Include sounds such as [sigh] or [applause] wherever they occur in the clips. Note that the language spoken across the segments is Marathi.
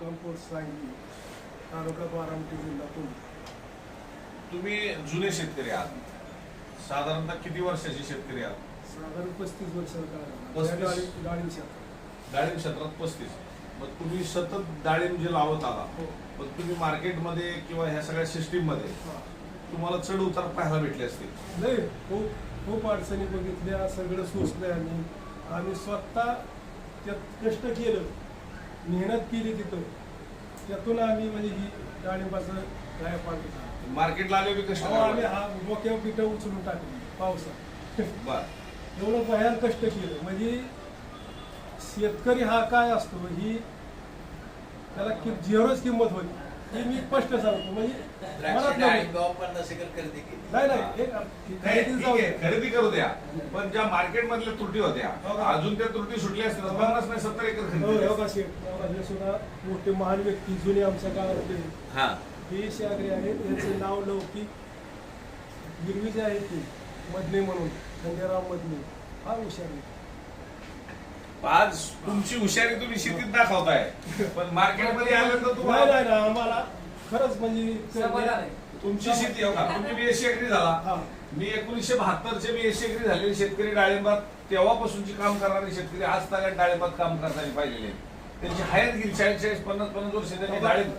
मुक्काम पोस्ट सांगली तालुका बारामती जिल्हा पुणे तुम्ही जुने शेतकरी आहात. साधारणतः किती वर्षाचे शेतकरी आहात? साधारण पस्तीस वर्षाचा आहे. पस्तीस? डाळिंब डाळिंब क्षेत्र. डाळिंब क्षेत्रात पस्तीस. मग तुम्ही सतत डाळिंब जे लावत आला हो. मग तुम्ही मार्केटमध्ये किंवा ह्या सगळ्या सिस्टीममध्ये हा. तुम्हाला चढ उतार पाहायला भेटले असतील. नाही खूप खूप अडचणी बघितल्या सगळं सोसलं आम्ही. आम्ही स्वतः त्यात कष्ट केलं. मेहनत केली तिथं. त्यातून आम्ही म्हणजे ही डाळिंबाचं काय पाहिजे मार्केटला आले बी कष्ट करावे आम्ही. हा डोक्यावर पिठं उचलून टाकली पावसात. बर. एवढं भयान कष्ट केलं. म्हणजे शेतकरी हा काय असतो ही त्याला कि- झिरोच किंमत होती. ही मी स्पष्ट सांगतो. म्हणजे खरेदी करू. द्या. पण ज्या मार्केट मधल्या त्रुटी होत्या हो? अजून त्या त्रुटी सुटल्या असतील तर पन्नास नाही सत्तर एकर हो, हो सुद्धा मोठे महान व्यक्ती जुने आमच्या गावातले हा. हे शागरे आहेत त्यांचे नाव लौकिक गिरवी जे आहेत ते मधले म्हणून खंडेराव मधले हा हुशार. आज तुमची हुशारी तुम्ही शेतीत दाखवताय. पण मार्केटमध्ये आल्यानंतर नाही तुम्हाला नाही नाही, आम्हाला खरंच म्हणजे तुमची शेती हो का? तुम्ही बीएससी अग्री झाला. हा. मी एकोणीसशे बहात्तरचे बीएससी अग्री झालेले. शेतकरी डाळिंबात तेव्हापासूनची काम करणारे शेतकरी आज तागात डाळिंबात काम करताना पाहिलेले. आहेत. त्यांची हयात गेली चाळीस चाळीस पन्नास पन्नास वर्ष त्यांनी डाळिंब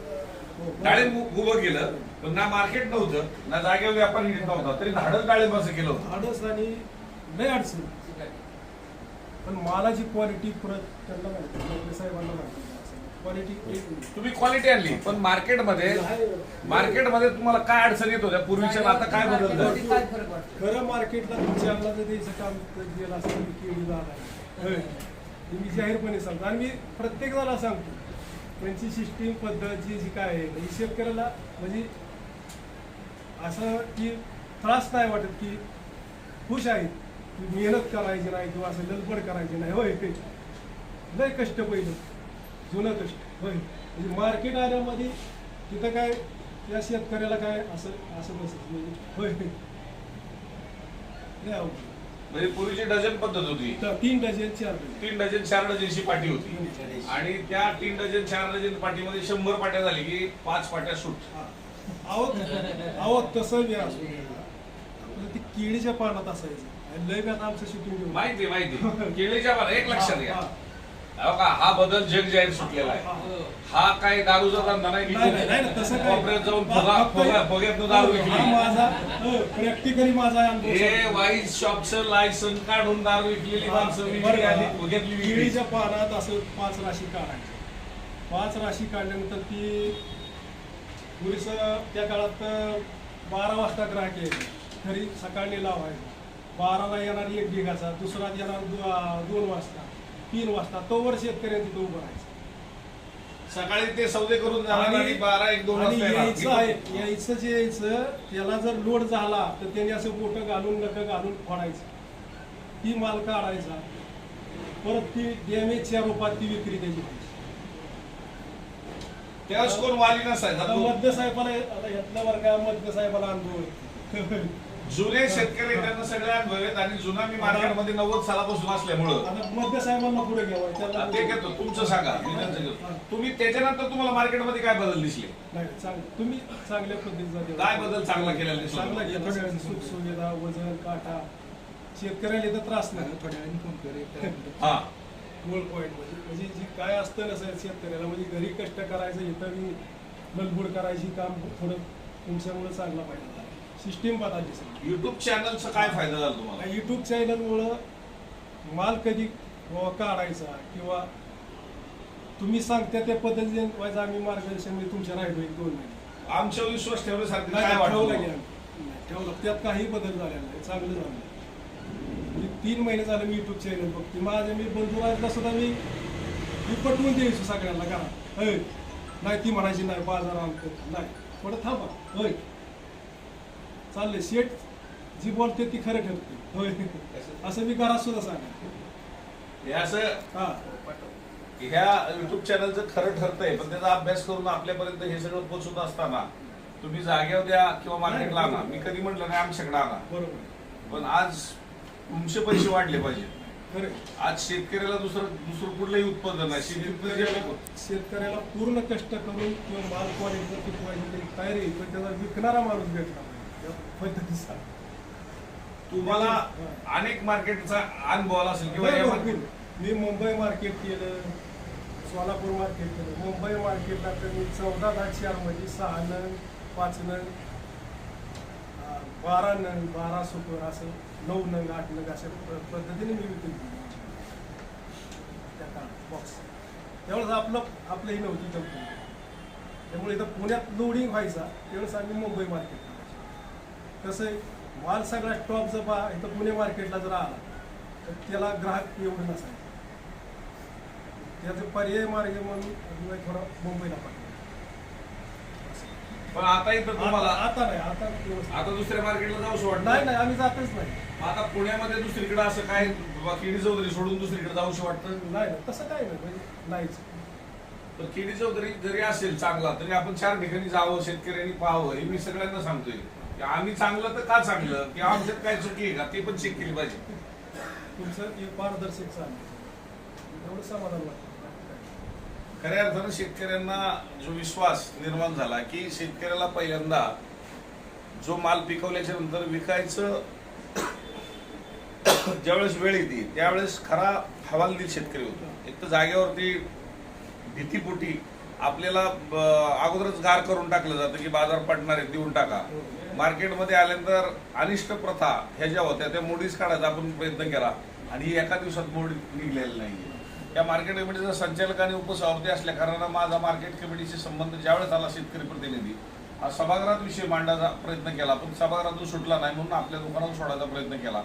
हो. डाळिंब उ- उभं केलं पण ना मार्केट नव्हतं ना जागेवर व्यापार नव्हता. तरी धाडस डाळिंबाचं केलं होतं. धाडस आणि लय अडचण. पण मालाची क्वालिटी परत त्यांना माहिती साहेबांना माहिती क्वालिटी तुम्ही क्वालिटी आणली पण मार्केटमध्ये मार्केटमध्ये तुम्हाला काय अडचण येत होत्या? पूर्वीच्या आता काय बदल झालं खरं मार्केटला तुमच्या अन्नाचं द्यायचं काम गेलं असतं मी केळी झाला हे मी जाहीरपणे सांगतो. आणि मी प्रत्येक जणाला सांगतो त्यांची सिस्टीम पद्धत जी जी काय आहे ही शेतकऱ्याला म्हणजे असं की त्रास नाही वाटत की खुश आहेत. मेहनत करायची नाही किंवा असं ललबड करायची नाही. होय ते. लय कष्ट पहिलं. जुनं कष्ट. होय. म्हणजे मार्केट आल्यामध्ये तिथं काय या शेतकऱ्याला काय असं असं बसत म्हणजे होय. लय अवघड. म्हणजे पूर्वीची डझन पद्धत होती. तर तीन डझन चार डझन. तीन डझन चार डझनची पाटी होती. आणि त्या तीन डझन चार डझन पाटीमध्ये शंभर पाट्या झाली की पाच पाट्या सूट. आवत आवत तसं बी असो. आपलं ती केळीच्या पानात असायचं. लय वेळा आमचं शूटिंग माहिती माहिती. [laughs] केळीच्या पाना एक लक्षात घ्या हा, हो का हा बदल जग जाहीर सुटलेला आहे हा. हा काय दारूचा धंदा नाही नाही, नाही, नाही, नाही, तसं काय. कोपऱ्यात जाऊन फुगा फुगा फुग्यातनं दारू हा विकली माझा प्रॅक्टिकली माझा अनुभव हे सांगतो. वाईन शॉपचं लायसन काढून दारू विकलेली माणसं विकली? आणि फुग्यातली विकली केळीच्या पानात असं पाच राशी काढायची पाच राशी काढल्यानंतर ती पुरीस त्या काळात बारा वाजता ग्राहक यायचे घरी सकाळी लावायचं बाराला येणार एक बिघाचा दुसरा येणार दो- दोन वाजता तीन वाजता. तोवर शेतकऱ्यांनी तिथं उभं राहायचं. सकाळी ते सौदे करून जाणार आणि बारा एक दोन आणि वाजता यायचं येणार. आहे यायचं जे यायचं त्याला जर लोड झाला तर त्याने असं बोटं घालून नकं घालून फोडायचं. ती माल काढायचा. परत ती डॅमेजच्या रूपात ती विक्री त्याची व्हायची. त्यावेळेस कोण वाली नसायचा आता तो? मध्य साहेबाला आता यातल्या वर्गा मध्य साहेबाला अनुभव आहे. [laughs] जुने शेतकरी त्यांना सगळे अनुभव आहेत आणि जुना मी मार्केटमध्ये नव्वद सालापासून असल्यामुळं. आता मध्य साहेबांना पुढे घ्यावं? त्याला ते घेतो. तुमचं सांगा. मी त्यांचं घेतो. तुम्ही त्याच्यानंतर तुम्हाला मार्केटमध्ये काय बदल दिसले? नाही तुम्ही चांगल्या पद्धतीचा देवा. काय बदल चांगला केलेला दिसला चांगला केला सुख सुविधा वजन काटा. शेतकऱ्याला इथं त्रास नाही. थोड्या वेळाने फोन कर हा. गोल पॉईंट म्हणजे म्हणजे जी काय असतं ना सर शेतकऱ्याला म्हणजे घरी कष्ट करायचं इथं मी ललबुड करायची काम थोडं तुमच्यामुळे चांगला पाहिजे. सिस्टीम बदलली सर युट्यूब चॅनलचा काय फायदा झाला तुम्हाला? युट्यूब चॅनलमुळं माल कधी काढायचा किंवा तुम्ही सांगता त्या पद्धतीने व्हायचं आम्ही मार्गदर्शन मी तुमच्या राहिलो एक दोन महिने. आमच्या विश्वास ठेवण्यासारखं काय ठेवलं? गेलं. नाही, ठेवलं. त्यात काही बदल झालेला नाही. चांगलं झालं म्हणजे तीन महिने झाले मी युट्यूब चॅनल बघते. माझ्या मी बंधुराजला सुद्धा मी मी पटवून द्यायचो सगळ्यांना होय नाही ती म्हणायची नाही बाजार आमचं. नाही. थोडं थांबा. होय चाललंय शेठ जी बोलते ती खरं ठरते. होय. असं मी घरात सुद्धा सांगा हे असं हा. ह्या युट्यूब चॅनलचं खरं ठरतंय पण त्याचा अभ्यास करून आपल्यापर्यंत हे सगळं पोहोचत असताना तुम्ही जागेवर द्या किंवा मार्केटला आणा. मी कधी म्हटलं नाही आमच्याकडे आणा. बरोबर. पण आज तुमचे पैसे वाढले पाहिजे. खरे आज शेतकऱ्याला दुसरं दुसरं कुठलंही उत्पादन नाही. शेती उत्पन्न जे पिकवतो. शेतकऱ्याला पूर्ण कष्ट करून किंवा माल क्वालिटीचा पिकवायची तरी काय रे पण त्याचा विकणारा माणूस भेटला या पद्धतीचा. तुम्हाला अनेक मार्केटचा अनुभव आला असेल किंवा या मी मुंबई मार्केट केलं सोलापूर मार्केट केलं. मुंबई मार्केटला तर मी चौदा दहा चारमध्ये सहा नग पाच नग अं, बारा नग बारा सुपर असं नऊ नग आठ नग अशा पद्धतीने मी विकून दिली. त्या काळात बॉक्स त्यावेळेस आपलं आपलंही नव्हती कंपनी त्यामुळे इथं पुण्यात लोडिंग व्हायचा त्यावेळेस आम्ही मुंबई मार्केट कसं आहे माल सगळा स्टॉप जर बा इथं पुणे मार्केटला जर आला तर त्याला ग्राहक एवढे नसायचे. त्याचे पर्याय मार्ग म्हणून थोडा मुंबईला पाठवलं. पण आता इथं तुम्हाला आता नाही आता व्यवस्थित. आता दुसऱ्या मार्केटला जाऊशी वाटत? नाही नाही आम्ही जातच नाही. आता पुण्यामध्ये दुसरीकडे असं काय बाबा केडी चौधरी सोडून दुसरीकडे जाऊशी वाटतं? नाही नाही तसं काय नाही म्हणजे नाहीच. तर केडी चौधरी जरी असेल चांगला तरी आपण चार ठिकाणी जावं शेतकऱ्यांनी पाहावं हे मी सगळ्यांना सांगतोय. की आम्ही चांगलं तर का चांगलं? की आमच्यात काय चुकी आहे का? ते पण चेक केली पाहिजे. तुमचं एक पारदर्शक एवढं समाधान वाटतं. खऱ्या अर्थानं शेतकऱ्यांना जो विश्वास निर्माण झाला की शेतकऱ्याला पहिल्यांदा जो माल पिकवल्याच्या नंतर विकायचं ज्यावेळेस वेळ येते त्यावेळेस खरा हवालदिल शेतकरी होतो. एक तर जागेवरती भीतीपोटी आपल्याला ब, अगोदरच गार करून टाकलं जातं की बाजार पडणार आहे देऊन टाका. मार्केटमध्ये आल्यानंतर अनिष्ट प्रथा ह्या ज्या होत्या त्या मोडीच काढायचा आपण प्रयत्न केला आणि ही एका दिवसात मोडी निघलेली नाही या मार्केट कमिटीचा संचालक आणि उपसभापती असल्या कारणानं माझा मार्केट कमिटीशी संबंध ज्यावेळेस आला शेतकरी प्रतिनिधी हा सभागृहात विषय मांडायचा प्रयत्न केला पण सभागृहातून सुटला नाही म्हणून आपल्या दुकानात सोडायचा प्रयत्न केला.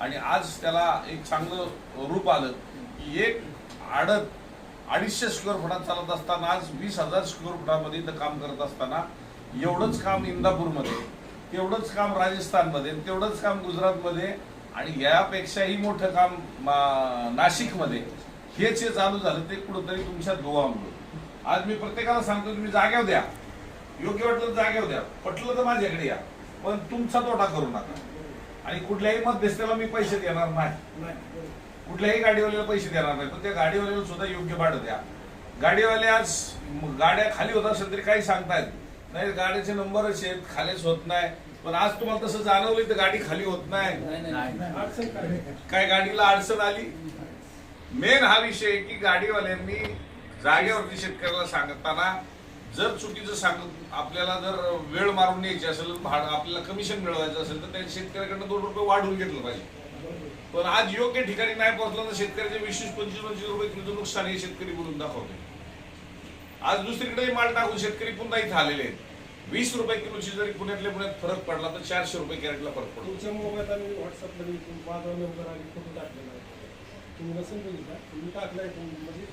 आणि आज त्याला एक चांगलं रूप आलं की एक आडत अडीचशे स्क्वेअर फुटात चालत असताना आज वीस हजार स्क्वेअर फुटामध्ये इथं काम करत असताना एवढंच काम इंदापूरमध्ये तेवढंच काम राजस्थानमध्ये तेवढंच काम गुजरातमध्ये आणि यापेक्षाही मोठं काम नाशिकमध्ये हेच जे चालू झालं ते कुठंतरी तुमच्या दोघांमुळे आज मी प्रत्येकाला सांगतो तुम्ही जाग्यावर द्या. योग्य वाटलं तर जाग्यावर द्या. पटलं तर माझ्याकडे या. पण तुमचा तोटा करू नका. आणि कुठल्याही मध्यस्थेला मी पैसे देणार नाही. नाही. कुठल्याही गाडीवाल्याला पैसे देणार नाही पण त्या गाडीवाल्याला सुद्धा योग्य भाडं द्या. गाडीवाले आज गाड्या खाली होत असेल तरी काही सांगतायत. नाही गाडीचे नंबरच आहेत खालीच होत नाही. पण आज तुम्हाला तसं जाणवलं तर गाडी खाली होत नाही. काय? गाडीला अडचण आली? मेन हा विषय आहे की गाडीवाल्यांनी जागेवरती शेतकऱ्याला सांगताना जर चुकीचं सांगत आपल्याला जर वेळ मारून न्यायची असेल भाडं आपल्याला कमिशन मिळवायचं असेल तर त्या शेतकऱ्याकडनं दोन रुपये वाढवून घेतलं पाहिजे. पण आज योग्य ठिकाणी नाही पोहोचलं तर शेतकऱ्याचे वीस पंचवीस पंचवीस रुपये किलोचं नुकसान हे शेतकरी बोलून दाखवते आज दुसरीकडे माल टाकून शेतकरी पुन्हा इथे आलेले आहेत. वीस रुपये किलोची जरी पुण्यातल्या पुण्यात फरक पडला तर चारशे रुपये कॅरेटला फरक पडतो. तुमच्या मोबाईल आणि व्हॉट्सअपला मी माझा नंबर आणि फोटो टाकलेला आहे. तुम्ही नसेल बघितला तुम्ही टाकलाय म्हणजे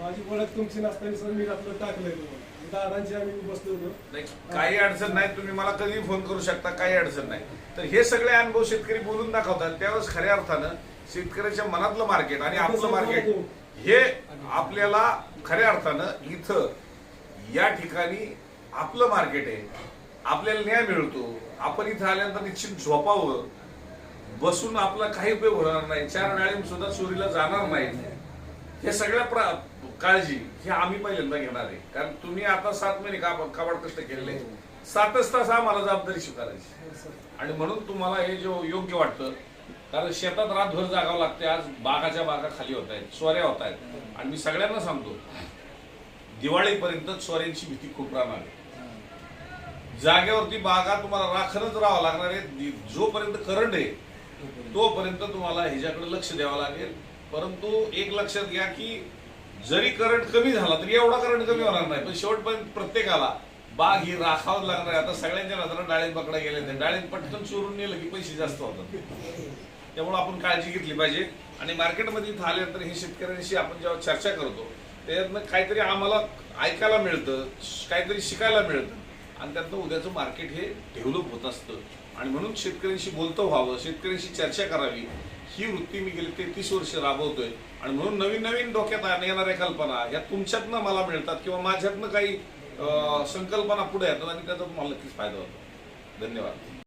माझी ओळख तुमची नसताना सर मी आपलं टाकलंय तुम्हाला. दादांची आम्ही बसलो होतो. नाही, काही अडचण नाही तुम्ही मला कधी फोन करू शकता काही अडचण नाही. तर हे सगळे अनुभव शेतकरी बोलून दाखवतात त्यावेळेस खऱ्या अर्थानं शेतकऱ्याच्या मनातलं मार्केट आणि आपलं मार्केट हे आपल्याला खऱ्या अर्थानं इथं या ठिकाणी आपलं मार्केट आहे आपल्याला न्याय मिळतो आपण इथं आल्यानंतर निश्चित झोपावं बसून आपला काही उपयोग होणार नाही चार वेळी सुद्धा चोरीला जाणार नाही हे सगळ्या प्र- काळजी हे आम्ही पहिल्यांदा घेणार आहे. कारण तुम्ही आता सात महिने का काबाड कष्ट केलेले सातच तास आम्हाला जबाबदारी स्वीकारायची. आणि म्हणून तुम्हाला हे जो योग्य वाटतं कारण शेतात रातभर जागावं लागते आज बागाच्या बागा खाली होत आहेत चोऱ्या होत आहेत. आणि मी सगळ्यांना सांगतो दिवाळीपर्यंत चोऱ्यांची भीती खूप राहणार आहे. जागेवरती बागा तुम्हाला राखणच राहावं लागणार आहे. जोपर्यंत करंट आहे तोपर्यंत तुम्हाला ह्याच्याकडे लक्ष द्यावं लागेल. परंतु एक लक्षात घ्या की जरी करंट कमी झाला तरी एवढा करंट कमी होणार नाही. पण शेवटपर्यंत प्रत्येकाला बाग ही राखावं लागणार आहे. आता सगळ्यांच्या नजरा डाळिंब पकडा गेले नाही डाळिंब पटकन चोरून नेलं की पैसे जास्त होतात. त्यामुळे आपण काळजी घेतली पाहिजे. आणि मार्केटमध्ये इथं आल्यानंतर हे शेतकऱ्यांशी आपण जेव्हा चर्चा करतो त्याच्यातनं काहीतरी आम्हाला ऐकायला मिळतं काहीतरी शिकायला मिळतं. आणि त्यातनं उद्याचं मार्केट हे डेव्हलप होत असतं. आणि म्हणून शेतकऱ्यांशी बोलतं व्हावं शेतकऱ्यांशी चर्चा करावी. ही वृत्ती मी गेली तेहतीस वर्ष राबवतोय. आणि म्हणून नवीन नवीन डोक्यात आण- येणाऱ्या कल्पना ह्या तुमच्यातनं मला मिळतात किंवा माझ्यातनं काही संकल्पना पुढे येतात आणि त्याचा मला नक्कीच फायदा होतो. धन्यवाद.